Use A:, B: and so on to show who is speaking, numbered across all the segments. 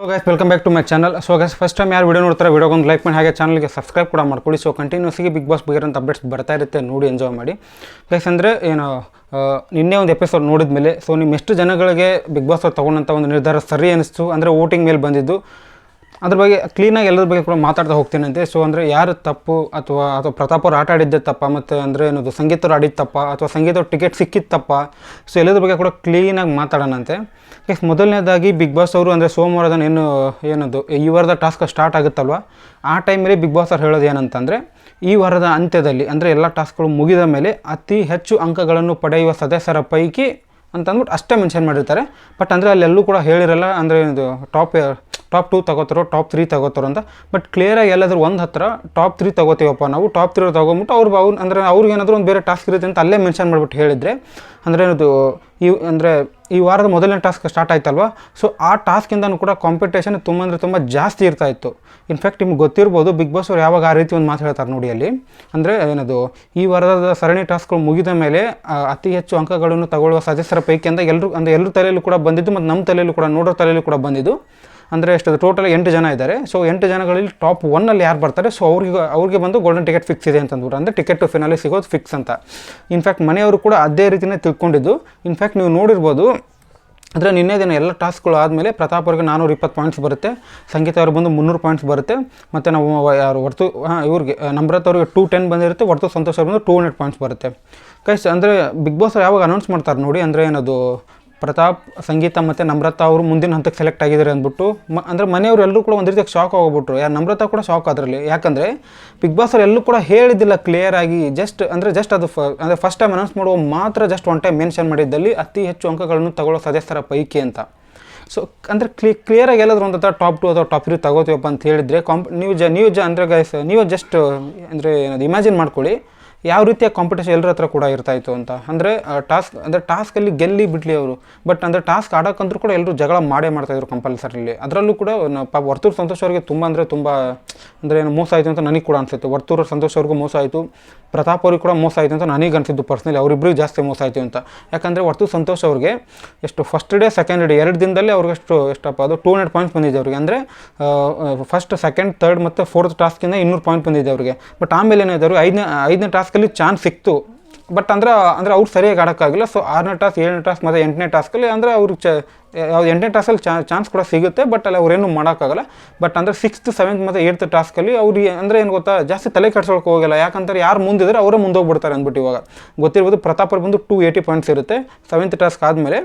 A: So guys welcome back to my channel so guys first time ಯಾರು video ನೋಡ್ತಾರೆ ಒಂದು like ಮಾಡಿ, ಹಾಗೆ ಚಾನಲ್ಗೆ ಸಬ್ಸ್ಕ್ರೈಬ್ ಕೂಡ ಮಾಡ್ಕೊಳ್ಳಿ. ಸೊ ಕಂಟಿನ್ಯೂಸ್ಗೆ ಬಿಗ್ ಬಾಸ್ ಬಗ್ಗೆ ಅಪ್ಡೇಟ್ಸ್ ಬರ್ತಾ ಇರುತ್ತೆ, ನೋಡಿ ಎಂಜಾಯ್ ಮಾಡಿ. ಗೈಸ್ ಅಂದರೆ, ಏನು ನಿನ್ನೆ ಒಂದು ಎಪಿಸೋಡ್ ನೋಡಿದ ಮೇಲೆ ಸೊ ನಿಮ್ಮ ಎಷ್ಟು ಜನಗಳಿಗೆ ಬಿಗ್ ಬಾಸ್ ತೊಗೊಂಡಂಥ ಒಂದು ನಿರ್ಧಾರ ಸರಿ ಅನಿಸ್ತು? ಅಂದರೆ ವೋಟಿಂಗ್ ಮೇಲೆ ಬಂದಿದ್ದು ಅದ್ರ ಬಗ್ಗೆ ಕ್ಲೀನಾಗಿ ಎಲ್ಲರ ಬಗ್ಗೆ ಕೂಡ ಮಾತಾಡ್ತಾ ಹೋಗ್ತೀನಂತೆ ಸೊ ಅಂದರೆ ಯಾರು ತಪ್ಪು ಅಥವಾ ಅಥವಾ ಪ್ರತಾಪ್ ಅವ್ರು ಆಟ ಆಡಿದ್ದೆ ತಪ್ಪ, ಮತ್ತು ಅಂದರೆ ಏನದು, ಸಂಗೀತ ಅವ್ರು ಆಡಿದ ತಪ್ಪ, ಅಥವಾ ಸಂಗೀತ ಅವ್ರು ಟಿಕೆಟ್ ಸಿಕ್ಕಿದ ತಪ್ಪ ಸೊ ಎಲ್ಲದ್ರ ಬಗ್ಗೆ ಕೂಡ ಕ್ಲೀನಾಗಿ ಮಾತಾಡೋಣಂತೆ ನೆಕ್ಸ್ಟ್ ಮೊದಲನೇದಾಗಿ ಬಿಗ್ ಬಾಸ್ ಅವರು ಅಂದರೆ ಸೋಮವಾರದ ಏನು, ಏನದು, ಈ ವಾರದ ಟಾಸ್ಕ್ ಸ್ಟಾರ್ಟ್ ಆಗುತ್ತಲ್ವ? ಆ ಟೈಮಲ್ಲಿ ಬಿಗ್ ಬಾಸ್ ಅವ್ರು ಹೇಳೋದು ಏನಂತಂದರೆ, ಈ ವಾರದ ಅಂತ್ಯದಲ್ಲಿ, ಅಂದರೆ ಎಲ್ಲ ಟಾಸ್ಕ್ಗಳು ಮುಗಿದ ಮೇಲೆ ಅತಿ ಹೆಚ್ಚು ಅಂಕಗಳನ್ನು ಪಡೆಯುವ ಸದಸ್ಯರ ಪೈಕಿ ಅಂತ ಅಂದ್ಬಿಟ್ಟು ಅಷ್ಟೇ ಮೆನ್ಷನ್ ಮಾಡಿರ್ತಾರೆ. ಬಟ್ ಅಂದರೆ ಅಲ್ಲೆಲ್ಲೂ ಕೂಡ ಹೇಳಿರಲ್ಲ, ಅಂದರೆ ಇದು ಟಾಪ್ ಟಾಪ್ ಟೂ ತಗೋತಾರೋ ಟಾಪ್ ತ್ರೀ ತಗೋತಾರೋ ಅಂತ. ಬಟ್ ಕ್ಲಿಯರಾಗಿ ಎಲ್ಲಾದರೂ ಒಂದು ಹತ್ರ ಟಾಪ್ ತ್ರೀ ತಗೋತೀವಪ್ಪ ನಾವು ಟಾಪ್ ತ್ರೀ ತೊಗೊಂಬಿಟ್ಟು ಅವ್ರು ಅವ್ರು ಅಂದರೆ ಅವ್ರಿಗೇನಾದರೂ ಒಂದು ಬೇರೆ ಟಾಸ್ಕ್ ಇರುತ್ತೆ ಅಂತ ಅಲ್ಲೇ ಮೆನ್ಷನ್ ಮಾಡಿಬಿಟ್ಟು ಹೇಳಿದರೆ, ಅಂದರೆ ಅದು ಈ ಅಂದರೆ ಈ ವಾರದ ಮೊದಲನೇ ಟಾಸ್ಕ್ ಸ್ಟಾರ್ಟ್ ಆಯ್ತಲ್ವ? ಸೊ ಆ ಟಾಸ್ಕಿಂದನೂ ಕೂಡ ಕಾಂಪಿಟೇಷನ್ ತುಂಬ ಅಂದರೆ ತುಂಬ ಜಾಸ್ತಿ ಇರ್ತಾ ಇತ್ತು. ಇನ್ಫ್ಯಾಕ್ಟ್ ನಿಮ್ಗೆ ಗೊತ್ತಿರ್ಬೋದು ಬಿಗ್ ಬಾಸ್ ಅವ್ರು ಯಾವಾಗ ಆ ರೀತಿ ಒಂದು ಮಾತು ಹೇಳ್ತಾರೆ ನೋಡಿ ಅಲ್ಲಿ. ಅಂದರೆ ಏನದು, ಈ ವಾರದ ಸರಣಿ ಟಾಸ್ಕ್ಗಳು ಮುಗಿದ ಮೇಲೆ ಅತಿ ಹೆಚ್ಚು ಅಂಕಗಳನ್ನು ತಗೊಳ್ಳುವ ಸದಸ್ಯರ ಪೈಕಿ ಅಂತ ಎಲ್ಲರೂ ಅಂದರೆ ಎಲ್ಲರ ತಲೆಯಲ್ಲೂ ಕೂಡ ಬಂದಿದ್ದು, ಮತ್ತು ನಮ್ಮ ತಲೆಯಲ್ಲೂ ಕೂಡ ನೋಡೋ ತಲೆಯಲ್ಲೂ ಕೂಡ ಬಂದಿದ್ದು. ಅಂದರೆ ಎಷ್ಟು ಟೋಟಲ್ ಎಂಟು ಜನ ಇದ್ದಾರೆ. ಸೊ ಎಂಟು ಜನಗಳಲ್ಲಿ ಟಾಪ್ ಒನ್ನಲ್ಲಿ ಯಾರು ಬರ್ತಾರೆ? ಸೊ ಅವ್ರಿಗೆ ಅವ್ರಿಗೆ ಬಂದು ಗೋಲ್ಡನ್ ಟಿಕೆಟ್ ಫಿಕ್ಸ್ ಇದೆ ಅಂತಂದ್ಬಿಟ್ಟು, ಅಂದರೆ ಟಿಕೆಟ್ ಟು ಫಿನಾಲಿ ಸಿಗೋದು ಫಿಕ್ಸ್ ಅಂತ. ಇನ್ಫ್ಯಾಕ್ಟ್ ಮನೆಯವರು ಕೂಡ ಅದೇ ರೀತಿಯೇ ತಿಳ್ಕೊಂಡಿದ್ದು. ಇನ್ಫ್ಯಾಕ್ಟ್ ನೀವು ನೋಡಿರ್ಬೋದು, ಅಂದರೆ ನಿನ್ನೆ ದಿನ ಎಲ್ಲ ಟಾಸ್ಕ್ಗಳು ಆದಮೇಲೆ ಪ್ರತಾಪ್ ಅವ್ರಿಗೆ ನಾನ್ನೂರ ಇಪ್ಪತ್ತು ಪಾಯಿಂಟ್ಸ್ ಬರುತ್ತೆ. ಸಂಗೀತ ಅವ್ರಿಗೆ ಬಂದು ಮುನ್ನೂರು ಪಾಯಿಂಟ್ಸ್ ಬರುತ್ತೆ. ಮತ್ತು ನಾವು ಯಾರು ಹೊರ್ತು ಇವ್ರಿಗೆ ನಮ್ರತ್ ಅವ್ರಿಗೆ ಟೂ ಟೆನ್ ಬಂದಿರುತ್ತೆ. ಹೊರ್ತು ಸಂತೋಷ ಅವ್ರಿಗೆ ಬಂದು ಟೂ ಹಂಡ್ರೆಡ್ ಪಾಯಿಂಟ್ಸ್ ಬರುತ್ತೆ. ಕೈಸ್ ಅಂದರೆ ಬಿಗ್ ಬಾಸ್ ಯಾವಾಗ ಅನೌನ್ಸ್ ಮಾಡ್ತಾರೆ ನೋಡಿ, ಅಂದರೆ ಏನದು ಪ್ರತಾಪ್, ಸಂಗೀತ ಮತ್ತು ನಮ್ರತಾ ಅವರು ಮುಂದಿನ ಹಂತಕ್ಕೆ ಸೆಲೆಕ್ಟ್ ಆಗಿದ್ದಾರೆ ಅಂದ್ಬಿಟ್ಟು, ಮ, ಅಂದರೆ ಮನೆಯವರು ಎಲ್ಲರೂ ಕೂಡ ಒಂದು ರೀತಿಯಾಗಿ ಶಾಕ್ ಆಗೋಗ್ಬಿಟ್ರು. ಯಾರು, ನಮ್ರತಾ ಕೂಡ ಶಾಕ್ ಅದರಲ್ಲಿ ಯಾಕಂದರೆ ಬಿಗ್ ಬಾಸ್ ಎಲ್ಲೂ ಕೂಡ ಹೇಳಿದ್ದಿಲ್ಲ ಕ್ಲಿಯರ್ ಆಗಿ ಜಸ್ಟ್ ಅಂದರೆ ಜಸ್ಟ್ ಅದು ಫ ಅಂದರೆ ಫಸ್ಟ್ ಟೈಮ್ ಅನೌನ್ಸ್ ಮಾಡುವ ಮಾತ್ರ ಜಸ್ಟ್ ಒನ್ ಟೈಮ್ ಮೆನ್ಷನ್ ಮಾಡಿದ್ದಲ್ಲಿ ಅತಿ ಹೆಚ್ಚು ಅಂಕಗಳನ್ನು ತಗೊಳ್ಳೋ ಸದಸ್ಯರ ಪೈಕಿ ಅಂತ. ಸೊ ಅಂದರೆ ಕ್ಲಿ ಕ್ಲಿಯರಾಗಿ ಎಲ್ಲಾದ್ರೂ ಒಂದು ಟಾಪ್ ಟು ಅಥವಾ ಟಾಪ್ ತ್ರೀ ತಗೋತೀವಪ್ಪ ಅಂತ ಹೇಳಿದರೆ ಕಾಂಪ್ ನೀವು ಜ ನೀವು ಜ, ಅಂದರೆ ಗೈಸ್ ನೀವು ಜಸ್ಟ್ ಅಂದರೆ ಏನದು ಇಮ್ಯಾಜಿನ್ ಮಾಡ್ಕೊಳ್ಳಿ. ಯಾವ ರೀತಿಯ ಕಾಂಪಿಟೇಷನ್ ಎಲ್ಲರ ಹತ್ರ ಕೂಡ ಇರ್ತಾ ಇತ್ತು ಅಂತ. ಅಂದರೆ ಟಾಸ್ಕ್ ಅಂದರೆ ಟಾಸ್ಕಲ್ಲಿ ಗೆಲ್ಲಿ ಬಿಡಲಿ ಅವರು. ಬಟ್ ಅಂದರೆ ಟಾಸ್ಕ್ ಆಡೋಕ್ಕಂದ್ರೂ ಕೂಡ ಎಲ್ಲರೂ ಜಗಳ ಮಾಡೇ ಮಾಡ್ತಾಯಿದ್ರು ಕಂಪಲ್ಸರಿಲಿ ಅದರಲ್ಲೂ ಕೂಡ ಪಾಪ ವರ್ತೂರು ಸಂತೋಷ್ ಅವ್ರಿಗೆ ತುಂಬ ಅಂದರೆ ತುಂಬ, ಅಂದರೆ ಏನು ಮೋಸ ಆಯಿತು ಅಂತ ನನಗೆ ಕೂಡ ಅನಿಸುತ್ತೆ. ವರ್ತೂರು ಸಂತೋಷ್ ಅವ್ರಿಗೂ ಮೋಸ ಆಯಿತು. ಪ್ರತಾಪ್ ಅವ್ರಿಗೆ ಕೂಡ ಮೋಸ ಆಯಿತು ಅಂತ ನನಗೆ ಅನಿಸಿದ್ದು ಪರ್ಸ್ನಲಿ ಅವರಿಬ್ಬರಿಗೂ ಜಾಸ್ತಿ ಮೋಸ ಆಯಿತು ಅಂತ. ಯಾಕಂದರೆ ವರ್ತೂರು ಸಂತೋಷ್ ಅವ್ರಿಗೆ ಎಷ್ಟು ಫಸ್ಟ್ ಡೇ ಸೆಕೆಂಡ್ ಡೇ ಎರಡು ದಿನದಲ್ಲಿ ಅವ್ರಿಗೆ ಎಷ್ಟು ಎಷ್ಟಪ್ಪ, ಅದು ಟೂ ಹಂಡ್ರೆಡ್ ಪಾಯಿಂಟ್ಸ್ ಬಂದಿದೆ ಅವರಿಗೆ. ಅಂದರೆ ಫಸ್ಟ್ ಸೆಕೆಂಡ್ ತರ್ಡ್ ಮತ್ತು ಫೋರ್ತ್ ಟಾಸ್ಕಿಂದ ಇನ್ನೂರು ಪಾಯಿಂಟ್ ಬಂದಿದೆ ಅವರಿಗೆ. ಬಟ್ ಆಮೇಲೆ ಏನಾದರು ಐದನೇ ಐದನೇ ಟಾಸ್ಕಲ್ಲಿ ಚಾನ್ಸ್ ಸಿಕ್ತು. ಬಟ್ ಅಂದ್ರೆ ಅಂದ್ರೆ ಅವ್ರು ಸರಿಯಾಗಿ ಆಡೋಕ್ಕಾಗಿಲ್ಲ. ಸೊ ಆರನೇ ಟಾಸ್ಕ್ ಏಳನೇ ಟಾಸ್ಕ್ ಮತ್ತು ಎಂಟನೇ ಟಾಸ್ಕಲ್ಲಿ ಅಂದರೆ ಅವ್ರಿಗೆ ಚ ಎಂಟನೇ ಟಾಸ್ಕಲ್ಲಿ ಚಾನ್ಸ್ ಕೂಡ ಸಿಗುತ್ತೆ ಬಟ್ ಅಲ್ಲಿ ಅವ್ರೇನು ಮಾಡೋಕ್ಕಾಗಲ್ಲ. ಬಟ್ ಅಂದರೆ ಸಿಕ್ಸ್ತ್ ಸೆವೆಂತ್ ಮತ್ತು ಏಯ್ತ್ ಟಾಸ್ಕಲ್ಲಿ ಅವ್ರಿಗೆ ಅಂದರೆ ಏನು ಗೊತ್ತಾ, ಜಾಸ್ತಿ ತಲೆ ಕೆಡ್ಸೋಕೆ ಹೋಗಿಲ್ಲ. ಯಾಕಂದ್ರೆ ಯಾರು ಮುಂದಿದ್ರೆ ಅವರೇ ಮುಂದೋಗ್ಬಿಡ್ತಾರೆ ಅಂದ್ಬಿಟ್ಟು ಇವಾಗ. ಗೊತ್ತಿರ್ಬೋದು ಪ್ರತಾಪರ್ ಅವ್ರು ಬಂದು ಟೂ ಏಯ್ಟಿ ಪಾಯಿಂಟ್ಸ್ ಇರುತ್ತೆ ಸೆವೆಂತ್ ಟಾಸ್ಕ್ ಆದಮೇಲೆ.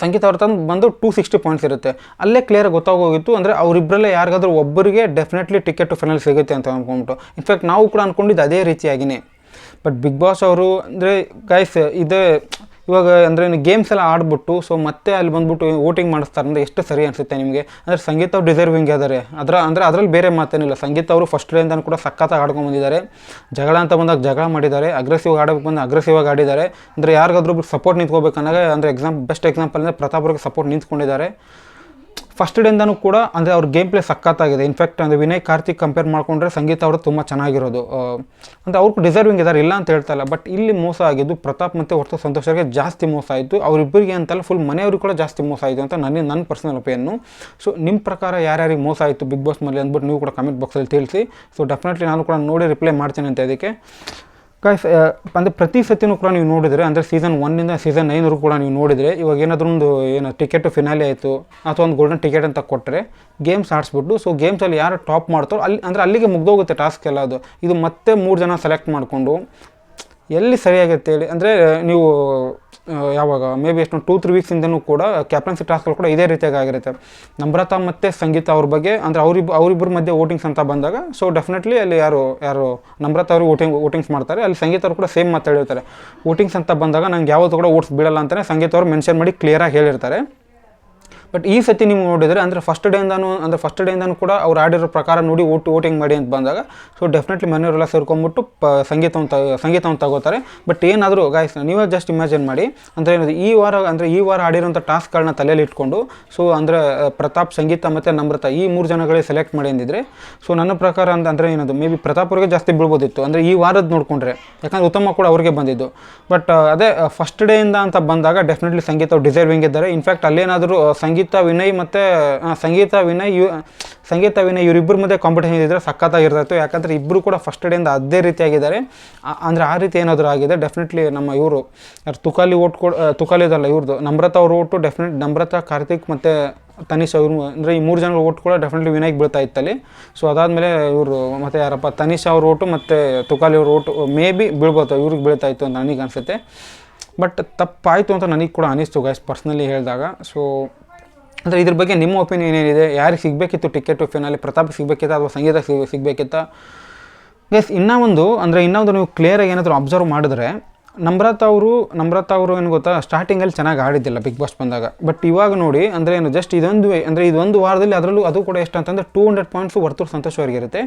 A: ಸಂಗೀತ ಅವ್ರ ತಂದು ಬಂದು ಟೂ ಸಿಕ್ಸ್ಟಿ ಪಾಯಿಂಟ್ಸ್ ಇರುತ್ತೆ. ಅಲ್ಲೇ ಕ್ಲಿಯರ್ ಗೊತ್ತಾಗೋಗಿತ್ತು ಅಂದರೆ ಅವರಿಬ್ಬರಲ್ಲೇ ಯಾರಿಗಾದ್ರೂ ಒಬ್ಬರಿಗೆ ಡೆಫಿನೆಟ್ಲಿ ಟಿಕೆಟ್ ಫೈನಲ್ ಸಿಗುತ್ತೆ ಅಂತ ಅಂದ್ಕೊಂಬಿಟ್ಟು ಇನ್ಫ್ಯಾಕ್ಟ್ ನಾವು ಕೂಡ ಅಂದ್ಕೊಂಡಿದ್ದು ಅದೇ ರೀತಿಯಾಗಿನೇ. ಬಟ್ ಬಿಗ್ ಬಾಸ್ ಅವರು ಅಂದರೆ ಗೈಸ್ ಇದು ಇವಾಗ ಅಂದರೆ ಗೇಮ್ಸ್ ಎಲ್ಲ ಆಡ್ಬಿಟ್ಟು ಸೊ ಮತ್ತೆ ಅಲ್ಲಿ ಬಂದ್ಬಿಟ್ಟು ವೋಟಿಂಗ್ ಮಾಡಿಸ್ತಾರೆ ಅಂದರೆ ಎಷ್ಟು ಸರಿ ಅನಿಸುತ್ತೆ ನಿಮಗೆ? ಅಂದರೆ ಸಂಗೀತ ಅವ್ರು ಡಿಸರ್ವಿಂಗ್ ಇದ್ದಾರೆ ಅದರ, ಅಂದರೆ ಅದರಲ್ಲಿ ಬೇರೆ ಮಾತೇನಿಲ್ಲ. ಸಂಗೀತ ಅವರು ಫಸ್ಟ್ ಡೇಯಿಂದ ಕೂಡ ಸಖತ್ತಾಗಿ ಆಡ್ಕೊಂಡು ಬಂದಿದ್ದಾರೆ. ಜಗಳ ಅಂತ ಬಂದಾಗ ಜಗಳ ಮಾಡಿದ್ದಾರೆ. ಅಗ್ರೆಸಿವ್ ಆಡಬೇಕು ಬಂದು ಅಗ್ರೆಸಿವ್ ಆಗಿ ಆಡಿದ್ದಾರೆ. ಅಂದರೆ ಯಾರಿಗಾದ್ರೂ ಸಪೋರ್ಟ್ ನಿಂತ್ಕೋಬೇಕು ಅಂದರೆ ಎಕ್ಸಾಮ್ ಬೆಸ್ಟ್ ಎಕ್ಸಾಂಪಲ್ ಅಂದರೆ ಪ್ರತಾಪ್ ಅವ್ರಿಗೆ ಸಪೋರ್ಟ್ ನಿಂತ್ಕೊಂಡಿದ್ದಾರೆ. ಫಸ್ಟ್ ಡೇಯಿಂದನೂ ಕೂಡ ಅಂದರೆ ಅವ್ರ ಗೇಮ್ ಪ್ಲೇ ಸಕ್ಕತ್ತಾಗಿದೆ ಇನ್ಫ್ಯಾಕ್ಟ್ ಅಂದರೆ ವಿನಯ್ ಕಾರ್ತಿಕ್ ಕಂಪೇರ್ ಮಾಡಿಕೊಂಡ್ರೆ ಸಂಗೀತ ಅವರು ತುಂಬ ಚೆನ್ನಾಗಿರೋದು. ಅಂದರೆ ಅವ್ರಿಗೂ ಡಿಸರ್ವಿಂಗ್ ಇದ್ದಾರೆ ಇಲ್ಲ ಅಂತ ಹೇಳ್ತಾ ಇಲ್ಲ. ಬಟ್ ಇಲ್ಲಿ ಮೋಸ ಆಗಿದ್ದು ಪ್ರತಾಪ್ ಮತ್ತು ಹೊರತು ಸಂತೋಷರಿಗೆ ಜಾಸ್ತಿ ಮೋಸ ಆಯಿತು. ಅವರಿಬ್ಬರಿಗೆ ಅಂತಲ್ಲ ಫುಲ್ ಮನೆಯವ್ರಿಗೆ ಕೂಡ ಜಾಸ್ತಿ ಮೋಸ ಆಯಿತು ಅಂತ ನನಗೆ ನನ್ನ ಪರ್ಸನಲ್ ಒಪಿಯನ್ನು ಸೊ ನಿಮ್ಮ ಪ್ರಕಾರ ಯಾರ್ಯಾರಿಗೆ ಮೋಸ ಆಯಿತು ಬಿಗ್ ಬಾಸ್ ಮೇಲೆ ಅಂದ್ಬಿಟ್ಟು ನೀವು ಕೂಡ ಕಮೆಂಟ್ ಬಾಕ್ಸಲ್ಲಿ ತಿಳಿಸಿ. ಸೊ ಡೆಫಿನೆಟ್ಲಿ ನಾನು ಕೂಡ ನೋಡಿ ರಿಪ್ಲೈ ಮಾಡ್ತೀನಿ ಅಂತ ಇದಕ್ಕೆ. ಗಾಯ್ಸ್ ಅಂದರೆ ಪ್ರತಿ ಸತಿನೂ ಕೂಡ ನೀವು ನೋಡಿದರೆ, ಅಂದರೆ ಸೀಸನ್ ಒನ್ನಿಂದ ಸೀಸನ್ ನೈನ್ವರೆಗೂ ಕೂಡ ನೀವು ನೋಡಿದರೆ, ಇವಾಗ ಏನಾದರೂ ಒಂದು, ಏನು ಟಿಕೆಟ್ ಫಿನಾಲಿ ಆಯಿತು, ಅಥವಾ ಒಂದು ಗೋಲ್ಡನ್ ಟಿಕೆಟ್ ಅಂತ ಕೊಟ್ಟರೆ ಗೇಮ್ಸ್ ಆಡಿಸ್ಬಿಟ್ಟು ಸೊ ಗೇಮ್ಸಲ್ಲಿ ಯಾರು ಟಾಪ್ ಮಾಡ್ತಾರೋ, ಅಲ್ಲಿ, ಅಂದರೆ ಅಲ್ಲಿಗೆ ಮುಗ್ದೋಗುತ್ತೆ ಟಾಸ್ಕ್ ಎಲ್ಲ ಅದು. ಇದು ಮತ್ತೆ ಮೂರು ಜನ ಸೆಲೆಕ್ಟ್ ಮಾಡಿಕೊಂಡು, ಎಲ್ಲಿ ಸರಿಯಾಗುತ್ತೆ ಹೇಳಿ, ಅಂದರೆ, ನೀವು ಯಾವಾಗ? ಮೇ ಬಿ ಎಷ್ಟು ಟೂ ತ್ರೀ ವೀಕ್ಸಿಂದನೂ ಕೂಡ ಕ್ಯಾಪ್ಟನ್ಸಿ ಟಾಸ್ಕ್ಗಳು ಕೂಡ ಇದೇ ರೀತಿಯಾಗಿ ಆಗಿರುತ್ತೆ. ನಮ್ರತಾ ಮತ್ತು ಸಂಗೀತ ಅವ್ರ ಬಗ್ಗೆ, ಅಂದರೆ ಅವ್ರಿಬ್ ಅವರಿಬ್ಬರ ಮಧ್ಯೆ ವೋಟಿಂಗ್ಸ್ ಅಂತ ಬಂದಾಗ ಸೊ ಡೆಫಿನೆಟ್ಲಿ ಅಲ್ಲಿ ಯಾರು ಯಾರು ನಮ್ರತಾ ಅವರು ವೋಟಿಂಗ್ ವೋಟಿಂಗ್ಸ್ ಮಾಡ್ತಾರೆ. ಅಲ್ಲಿ ಸಂಗೀತ ಅವರು ಕೂಡ ಸೇಮ್ ಮಾತಾಡಿರ್ತಾರೆ ವೋಟಿಂಗ್ಸ್ ಅಂತ ಬಂದಾಗ ನಂಗೆ ಯಾವತ್ತು ಕೂಡ ಓಟ್ಸ್ ಬೀಳಲ್ಲ ಅಂತಲೇ ಸಂಗೀತ ಅವರು ಮೆನ್ಷನ್ ಮಾಡಿ ಕ್ಲಿಯರಾಗಿ ಹೇಳಿರ್ತಾರೆ. ಬಟ್ ಈ ಸತಿ ನೀವು ನೋಡಿದರೆ ಅಂದರೆ ಫಸ್ಟ್ ಡೇಯಿಂದನೂ ಅಂದರೆ ಫಸ್ಟ್ ಡೇಯಿಂದನೂ ಕೂಡ ಅವ್ರು ಆಡಿರೋ ಪ್ರಕಾರ ನೋಡಿ ಓಟ್ ವೋಟಿಂಗ್ ಮಾಡಿ ಅಂತ ಬಂದಾಗ ಸೊ ಡೆಫಿನೆಟ್ಲಿ ಮನೆಯವರೆಲ್ಲ ಸೇರ್ಕೊಂಡ್ಬಿಟ್ಟು, ಪ ಸಂಗೀತವನ್ನು ತ ಸಂಗೀತವನ್ನು ತಗೋತಾರೆ. ಬಟ್ ಏನಾದರೂ ಗಾಯ್ಸ್ ನೀವೇ ಜಸ್ಟ್ ಇಮ್ಯಾಜಿನ್ ಮಾಡಿ, ಅಂದರೆ ಏನದು, ಈ ವಾರ, ಅಂದರೆ ಈ ವಾರ ಆಡಿರೋಂಥ ಟಾಸ್ಕ್ಗಳನ್ನ ತಲೆಯಲ್ಲಿ ಇಟ್ಕೊಂಡು ಸೊ ಅಂದರೆ ಪ್ರತಾಪ್ ಸಂಗೀತ ಮತ್ತು ನಮ್ರತ ಈ ಮೂರು ಜನಗಳಿಗೆ ಸೆಲೆಕ್ಟ್ ಮಾಡಿ ಅಂದಿದ್ರೆ ಸೊ ನನ್ನ ಪ್ರಕಾರ ಅಂತ ಅಂದರೆ ಏನದು ಮೇ ಬಿ ಪ್ರತಾಪ್ ಅವ್ರಿಗೆ ಜಾಸ್ತಿ ಬೀಳ್ಬೋದಿತ್ತು. ಅಂದರೆ ಈ ವಾರದ್ದು ನೋಡಿಕೊಂಡ್ರೆ, ಯಾಕಂದರೆ ಉತ್ತಮ ಕೂಡ ಅವ್ರಿಗೆ ಬಂದಿದ್ದು. ಬಟ್ ಅದೇ ಫಸ್ಟ್ ಡೇಯಿಂದ ಅಂತ ಬಂದಾಗ ಡೆಫಿನೆಟ್ಲಿ ಸಂಗೀತ ಡಿಸರ್ವಿಂಗ್ ಇದ್ದಾರೆ. ಇನ್ಫ್ಯಾಕ್ಟ್ ಅಲ್ಲೇನಾದರೂ ಸಂಗೀತ ಸಂಗೀತ ವಿನಯ್ ಮತ್ತು ಸಂಗೀತ ವಿನಯ್ ಸಂಗೀತ ವಿನಯ್ ಇವರಿಬ್ಬರ ಮಧ್ಯೆ ಕಾಂಪಿಟೇಷನ್ ಇದ್ದರೆ ಸಖತ್ತಾಗಿರ್ತಾಯಿತ್ತು ಯಾಕಂದರೆ ಇಬ್ಬರು ಕೂಡ ಫಸ್ಟ್ ಡೇಯಿಂದ ಅದೇ ರೀತಿಯಾಗಿದ್ದಾರೆ. ಆಗಿದ್ದಾರೆ ಅಂದರೆ ಆ ರೀತಿ ಏನಾದರೂ ಆಗಿದೆ ಡೆಫಿನೆಟ್ಲಿ ನಮ್ಮ ಇವರು, ಯಾರು ತುಕಾಲಿ ಓಟ್ ಕೊಡ್ ತುಕಾಲಿದಲ್ಲ ಇವ್ರದ್ದು ನಮ್ರತಾ ಅವ್ರ ಓಟು ಡೆಫಿನೆಟ್ ನಮ್ರತಾ, ಕಾರ್ತಿಕ್ ಮತ್ತು ತನಿಷ್ ಅವ್ರು ಅಂದರೆ ಈ ಮೂರು ಜನ ಓಟ್ ಕೂಡ ಡೆಫಿನೆಟ್ಲಿ ವಿನಯ್ ಬೀಳ್ತಾ ಇತ್ತಲ್ಲಿ. ಸೊ ಅದಾದಮೇಲೆ ಇವರು ಮತ್ತು ಯಾರಪ್ಪ, ತನಿಷ್ ಅವ್ರ ಓಟು ಮತ್ತು ತುಕಾಲಿ ಅವ್ರ ಓಟು ಮೇ ಬಿ ಬೀಳ್ಬೋದು, ಇವ್ರಿಗೆ ಬೀಳ್ತಾ ಇತ್ತು ಅಂತ ನನಗೆ ಅನಿಸುತ್ತೆ. ಬಟ್ ತಪ್ಪಾಯಿತು ಅಂತ ನನಗೆ ಕೂಡ ಅನಿಸ್ತು ಗೈಸ್ ಪರ್ಸ್ನಲಿ ಹೇಳಿದಾಗ. ಸೊ ಅಂದರೆ ಇದ್ರ ಬಗ್ಗೆ ನಿಮ್ಮ ಒಪಿನಿಯನ್ ಏನಿದೆ? ಯಾರಿಗೆ ಸಿಗಬೇಕಿತ್ತು ಟಿಕೆಟು ಫಿನಾಲಿ ಪ್ರತಾಪ್ ಸಿಗಬೇಕಿತ್ತ ಅಥವಾ ಸಂಗೀತ ಸಿಗ್ ಸಿಗಬೇಕಿತ್ತ? ಎಸ್ ಇನ್ನೂ ಒಂದು, ಅಂದರೆ ಇನ್ನೊಂದು ನೀವು ಕ್ಲಿಯರಾಗಿ ಏನಾದರೂ ಅಬ್ಸರ್ವ್ ಮಾಡಿದ್ರೆ, ನಮ್ರತಾ ಅವರು ನಮ್ರತಾ ಅವರು ಏನು ಗೊತ್ತಾ ಸ್ಟಾರ್ಟಿಂಗಲ್ಲಿ ಚೆನ್ನಾಗಿ ಆಡಿದ್ದಿಲ್ಲ ಬಿಗ್ ಬಾಸ್ ಬಂದಾಗ. ಬಟ್ ಇವಾಗ ನೋಡಿ, ಅಂದರೆ ಏನು ಜಸ್ಟ್ ಇದೊಂದು ಅಂದರೆ ಇದೊಂದು ವಾರದಲ್ಲಿ ಅದರಲ್ಲೂ ಅದು ಕೂಡ ಎಷ್ಟು ಅಂತಂದರೆ ಟೂ ಹಂಡ್ರೆಡ್ ಪಾಯಿಂಟ್ಸು ವರ್ತೂರು ಸಂತೋಷವಾಗಿರುತ್ತೆ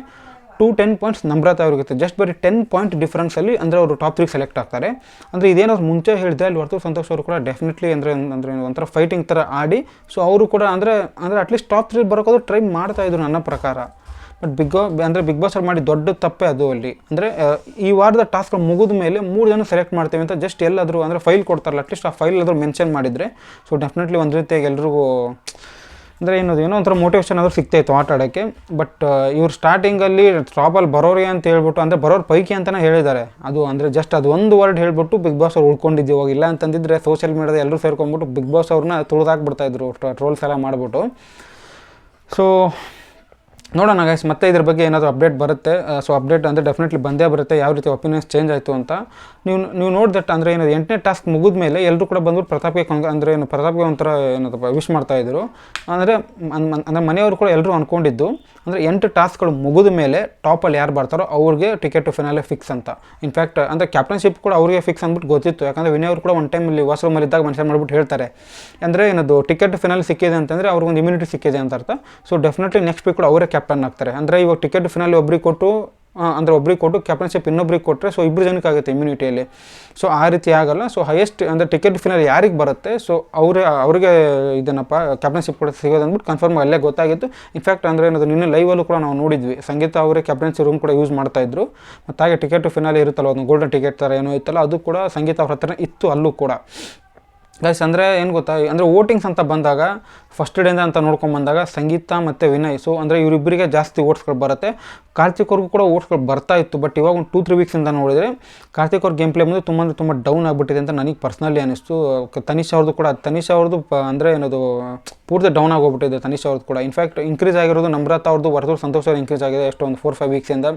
A: ಟು ಟೆನ್ ಪಾಯಿಂಟ್ಸ್ ನಮ್ರತಾ ಇರುತ್ತೆ. ಜಸ್ಟ್ ಬರೀ ಟೆನ್ ಪಾಯಿಂಟ್ ಡಿಫ್ರೆನ್ಸಲ್ಲಿ ಅಂದರೆ ಅವರು ಟಾಪ್ ತ್ರೀ ಸೆಲೆಕ್ಟ್ ಆಗ್ತಾರೆ. ಅಂದರೆ ಇದೇನೋ ಮುಂಚೆ ಹೇಳಿದೆ ಅಲ್ಲಿ ವರ್ತೂರು ಸಂತೋಷ್ ಅವರು ಕೂಡ ಡೆಫಿನೆಟ್ಲಿ ಅಂದರೆ ಅಂದರೆ ಒಂಥರ ಫೈಟಿಂಗ್ ಥರ ಆಡಿ ಸೊ ಅವರು ಕೂಡ ಅಂದರೆ ಅಂದರೆ ಅಟ್ಲೀಸ್ಟ್ ಟಾಪ್ ತ್ರೀ ಬರೋಕೋದು ಟ್ರೈ ಮಾಡ್ತಾ ಇದ್ರು ನನ್ನ ಪ್ರಕಾರ. ಬಟ್ ಬಿಗ್ ಅಂದರೆ ಬಿಗ್ ಬಾಸ್ ಅವ್ರು ಮಾಡಿ ದೊಡ್ಡ ತಪ್ಪೇ ಅದು ಅಲ್ಲಿ. ಅಂದರೆ ಈ ವಾರದ ಟಾಸ್ಕ್ ಮುಗಿದ ಮೇಲೆ ಮೂರು ಜನ ಸೆಲೆಕ್ಟ್ ಮಾಡ್ತೀವಿ ಅಂತ ಜಸ್ಟ್ ಎಲ್ಲಾದರೂ ಅಂದರೆ ಫೈಲ್ ಕೊಡ್ತಾರಲ್ಲ ಅಟ್ಲೀಸ್ಟ್ ಆ ಫೈಲ್ ಆದರೂ ಮೆನ್ಷನ್ ಮಾಡಿದರೆ. ಸೊ ಡೆಫಿನೆಟ್ಲಿ ಒಂದು ರೀತಿಯಾಗಿ ಎಲ್ರಿಗೂ ಅಂದರೆ ಏನದು ಏನೋ ಒಂಥರ ಮೋಟಿವೇಶನ್ ಆದರೂ ಸಿಗ್ತಾಯಿತ್ತು ಆಟ ಆಡೋಕ್ಕೆ. ಬಟ್ ಇವ್ರು ಸ್ಟಾರ್ಟಿಂಗಲ್ಲಿ ಟಾಪಲ್ಲಿ ಬರೋರಿ ಅಂತ ಹೇಳ್ಬಿಟ್ಟು, ಅಂದರೆ ಬರೋರು ಪೈಕಿ ಅಂತಲೇ ಹೇಳಿದ್ದಾರೆ. ಅದು ಅಂದರೆ ಜಸ್ಟ್ ಅದು ಒಂದು ವರ್ಡ್ ಹೇಳ್ಬಿಟ್ಟು ಬಿಗ್ ಬಾಸ್ ಅವ್ರು ಉಳ್ಕೊಂಡಿದ್ದೀವಿ ಇವಾಗ. ಇಲ್ಲ ಅಂತಂದಿದ್ರೆ ಸೋಷಿಯಲ್ ಮೀಡಿಯಾದ ಎಲ್ಲರೂ ಸೇರ್ಕೊಂಬಿಟ್ಟು ಬಿಗ್ ಬಾಸ್ ಅವ್ರನ್ನ ತುಳಿದಾಕ್ಬಿಡ್ತಾಯಿದ್ರು ಟ್ರೋಲ್ಸ್ ಎಲ್ಲ ಮಾಡಿಬಿಟ್ಟು. ಸೊ ನೋಡೋಣ ಗೈಸ್ ಮತ್ತೆ ಇದ್ರ ಬಗ್ಗೆ ಏನಾದರೂ ಅಪ್ಡೇಟ್ ಬರುತ್ತೆ. ಸೊ ಅಪ್ಡೇಟ್ ಅಂದರೆ ಡೆಫಿನೆಟ್ಲಿ ಬಂದೇ ಬರುತ್ತೆ, ಯಾವ ರೀತಿ ಒಪಿನಿಯನ್ಸ್ ಚೇಂಜ್ ಆಯಿತು ಅಂತ. ನೀವು ನೀವು ನೋಡಿದಟ್ಟು ಅಂದರೆ ಏನದು, ಎಂಟನೇ ಟಾಸ್ಕ್ ಮುಗಿದ ಮೇಲೆ ಎಲ್ಲರೂ ಕೂಡ ಬಂದ್ಬಿಟ್ಟು ಪ್ರತಾಪ್ಗೆ ಕಂಗ್, ಅಂದರೆ ಏನು, ಪ್ರತಾಪ್ಗೆ ಒಂಥರ ಏನದಪ್ಪ ವಿಶ್ ಮಾಡ್ತಾಯಿದ್ರು ಅಂದರೆ ಅಂದರೆ ಮನೆಯವರು ಕೂಡ ಎಲ್ಲರೂ ಅಂದ್ಕೊಂಡಿದ್ದು ಅಂದರೆ ಎಂಟು ಟಾಸ್ಕ್ಗಳು ಮುಗಿದ ಮೇಲೆ ಟಾಪಲ್ಲಿ ಯಾರು ಬರ್ತಾರೋ ಅವ್ರಿಗೆ ಟಿಕೆಟ್ ಫಿನಾಲೆ ಫಿಕ್ಸ್ ಅಂತ. ಇನ್ಫ್ಯಾಕ್ಟ್ ಅಂದರೆ ಕ್ಯಾಪ್ಟನ್ಶಿಪ್ ಕೂಡ ಅವ್ರಿಗೆ ಫಿಕ್ಸ್ ಅಂದ್ಬಿಟ್ಟು ಗೊತ್ತಿತ್ತು. ಯಾಕಂದರೆ ವಿನಯ್ ಅವರು ಕೂಡ ಒಂದು ಟೈಮಲ್ಲಿ ವಾಶ್ರೂಮಲ್ಲಿ ಇದ್ದಾಗ ಮನುಷ್ಯ ಮಾಡ್ಬಿಟ್ಟು ಹೇಳ್ತಾರೆ. ಅಂದರೆ ಏನದು ಟಿಕೆಟ್ ಫಿನಾಲ್ ಸಿಕ್ಕಿದೆ ಅಂತಂದರೆ ಅವ್ರಿಗೊಂದು ಇಮ್ಯುನಿಟಿ ಸಿಕ್ಕಿದೆ ಅಂತ ಅರ್ಥ. ಸೊ ಡೆಫಿನೆಟ್ಲಿ ನೆಕ್ಸ್ಟ್ ವೀಕ್ ಕೂಡ ಅವರೇ ಕ್ಯಾಪ್ಟನ್ ಆಗ್ತಾರೆ. ಅಂದರೆ ಇವಾಗ ಟಿಕೆಟ್ ಫಿನಾಲಿ ಒಬ್ರಿಗೆ ಕೊಟ್ಟು ಅಂದರೆ ಒಬ್ರಿಗೆ ಕೊಟ್ಟು ಕ್ಯಾಪ್ಟನ್ಶಿಪ್ ಇನ್ನೊಬ್ರಿಗೆ ಕೊಟ್ಟರೆ ಸೊ ಇಬ್ಬರು ಜನಕ್ಕೆ ಆಗುತ್ತೆ ಇಮ್ಯುನಿಟಿಯಲ್ಲಿ ಸೊ ಆ ರೀತಿ ಆಗಲ್ಲ. ಸೊ ಹೈಯೆಸ್ಟ್ ಅಂದರೆ ಟಿಕೆಟ್ ಫಿನಲ್ ಯಾರಿಗೆ ಬರುತ್ತೆ? ಸೊ ಅವರೇ, ಅವರಿಗೆ ಇದನ್ನಪ್ಪ ಕ್ಯಾಪ್ಟನ್ಶಿಪ್ ಕೂಡ ಸಿಗೋದಂದ್ಬಿಟ್ಟು ಕನ್ಫರ್ಮ್ ಅಲ್ಲೇ ಗೊತ್ತಾಗಿತ್ತು. ಇನ್ಫ್ಯಾಕ್ಟ್ ಅಂದರೆ ಏನದು, ನಿನ್ನೆ ಲೈವಲ್ಲೂ ಕೂಡ ನಾವು ನೋಡಿದ್ವಿ. ಸಂಗೀತ ಅವರೇ ಕ್ಯಾಪ್ಟನ್ಸಿ ರೂಮ್ ಕೂಡ ಯೂಸ್ ಮಾಡ್ತಾಯಿದ್ರು ಮತ್ತು ಹಾಗೆ ಟಿಕೆಟ್ ಫಿನಾಲಿ ಇರುತ್ತಲ್ಲ ಒಂದು ಗೋಲ್ಡನ್ ಟಿಕೆಟ್ ಥರ ಏನೋ ಇತ್ತಲ್ಲ, ಅದು ಕೂಡ ಸಂಗೀತ ಅವ್ರ ಹತ್ರ ಇತ್ತು ಅಲ್ಲೂ ಕೂಡ. ಗೈಸ್ ಅಂದರೆ ಏನು ಗೊತ್ತಾ? ಅಂದರೆ ವೋಟಿಂಗ್ಸ್ ಅಂತ ಬಂದಾಗ ಫಸ್ಟ್ ಡೇಯಿಂದ ಅಂತ ನೋಡ್ಕೊಂಡು ಬಂದಾಗ ಸಂಗೀತ ಮತ್ತು ವಿನಯ್. ಸೊ ಅಂದರೆ ಇವರಿಬ್ಬರಿಗೆ ಜಾಸ್ತಿ ಓಟ್ಸ್ಗಳು ಬರುತ್ತೆ. ಕಾರ್ತಿಕ್ ಅವ್ರಿಗೂ ಕೂಡ ಓಟ್ಸ್ಗಳು ಬರ್ತಾ ಇತ್ತು ಬಟ್ ಇವಾಗ ಒಂದು ಟೂ ತ್ರೀ ವೀಕ್ಸಿಂದ ನೋಡಿದರೆ ಕಾರ್ತಿಕ್ ಅವ್ರ ಗೇಮ್ ಪ್ಲೇ ಬಂದು ತುಂಬ ಅಂದರೆ ತುಂಬ ಡೌನ್ ಆಗಿಬಿಟ್ಟಿದೆ ಅಂತ ನನಗೆ ಪರ್ಸ್ನಲಿ ಅನಿಸ್ತು. ತನಿಷ್ ಅವ್ರದ್ದು ಕೂಡ, ತನಿಷ್ ಅವ್ರದ್ದು ಅಂದರೆ ಏನದು, ಪೂರ್ತಿ ಡೌನ್ ಆಗೋಗ್ಬಿಟ್ಟಿದೆ ತನಿಷ್ ಅವ್ರದ್ದು ಕೂಡ. ಇನ್ಫ್ಯಾಕ್ಟ್ ಇನ್ಕ್ರೀಸ್ ಆಗಿರೋದು ನಮ್ರತಾ ಅವ್ರದ್ದು ವರ್ತೂರು ಸಂತೋಷ ಇನ್ಕ್ರೀಸ್ ಆಗಿದೆ ಎಷ್ಟೊಂದು ಫೋರ್ ಫೈವ್ ವೀಕ್ಸಿಂದ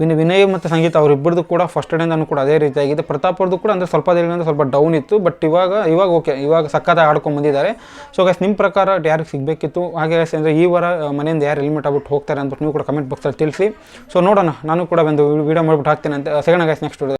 A: ವಿನ್ ವಿನಯ್ ಮತ್ತು ಸಂಗೀತ ಅವರಿಬ್ಬರದ್ದು ಕೂಡ ಫಸ್ಟ್ ಡೇಯಿಂದನೂ ಕೂಡ ಅದೇ ರೀತಿಯಾಗಿದೆ ಪ್ರತಾಪ್ ಅವ್ರದ್ದು ಕೂಡ ಅಂದರೆ ಸ್ವಲ್ಪ ದಿನದಿಂದ ಸ್ವಲ್ಪ ಡೌನ್ ಇತ್ತು ಬಟ್ ಇವಾಗ ಇವಾಗ ಓಕೆ ಇವಾಗ ಸಕ್ಕತ್ತಾಗಿ ಆಡ್ಕೊಂಡು ಬಂದಿದ್ದಾರೆ. ಸೊ ಗೈಸ್ ನಿಮ್ಮ ಪ್ರಕಾರ ಯಾರಿಗೆ ಸಿಗಬೇಕಿತ್ತು? ಹಾಗೆ ಗೈಸ್ ಅಂದರೆ ಈ ವಾರ ಮನೆಯಿಂದ ಯಾರು ಹೆಲ್ಮೆಟ್ ಆಗ್ಬಿಟ್ಟು ಹೋಗ್ತಾರೆ ಅಂದ್ಬಿಟ್ಟು ನೀವು ಕೂಡ ಕಮೆಂಟ್ ಬಾಕ್ಸಲ್ಲಿ ತಿಳಿಸಿ. ಸೊ ನೋಡೋಣ, ನಾನು ಕೂಡ ಒಂದು ವಿಡಿಯೋ ಮಾಡ್ಬಿಟ್ಟು ಹಾಕ್ತೀನಿ ಅಂತ. ಸಿಗೋಣ ಗೈಸ್ ನೆಕ್ಸ್ಟ್